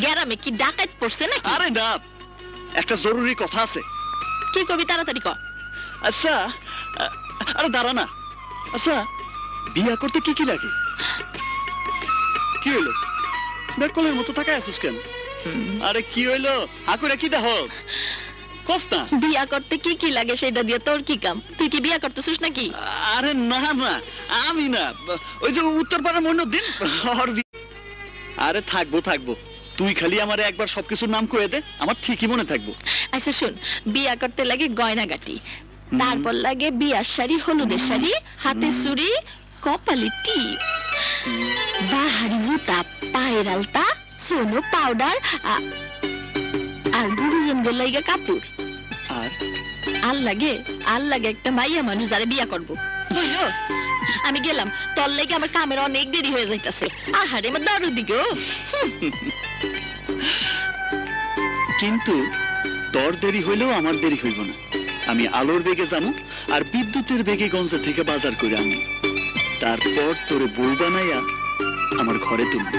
গ্যারামে কি ডাকাত পড়ছে নাকি? আরে না একটা জরুরি কথা আছে। কি কবি তাড়াতাড়ি ক আচ্ছা আরে দাঁড়া না। আচ্ছা বিয়া করতে কি কি লাগে? কি হইল? বেকলের মতো তাকায় আছিস কেন? আরে কি হইল? হাকুরে কি দেহ কস্তা বিয়া করতে কি কি লাগে সেটা দিয়ে তোর কি কাম? তুই কি বিয়া করতেছিস নাকি? আরে না না আমি না। ওই যে উত্তর পাড়ার ওর বি- আরে থাকব থাকব। তুই খালি আমারে একবার সবকিছুর নাম কয়ে দে আমার ঠিকই মনে থাকব। আচ্ছা শুন বিয়া করতে লাগে গয়না গাটি তারপর লাগে বিয়ার শাড়ি হলুদের শাড়ি হাতে। চুড়ি কপালে টিপ। বাহারি জুতা পায়ের আলতা সোনো পাউডার আর গুরুজনদের লাগে কাপড়। আর? আর লাগে আর লাগে একটা মাইয়া মানুষ যারা বিয়া করব। আমি গেলাম, তোর লাগে আমার কামের অনেক দেরি হয়ে যাইতাছে। আহারে, আমার দারু দিকে কিন্তু তোর দেরি হইলেও আমার দেরি হইব না। আমি আলোর বেগে যাব আর বিদ্যুতের বেগে গঞ্জে থেকে বাজার করে আনি। তারপর তোরে বউ বানাইয়া আমার ঘরে তুলব।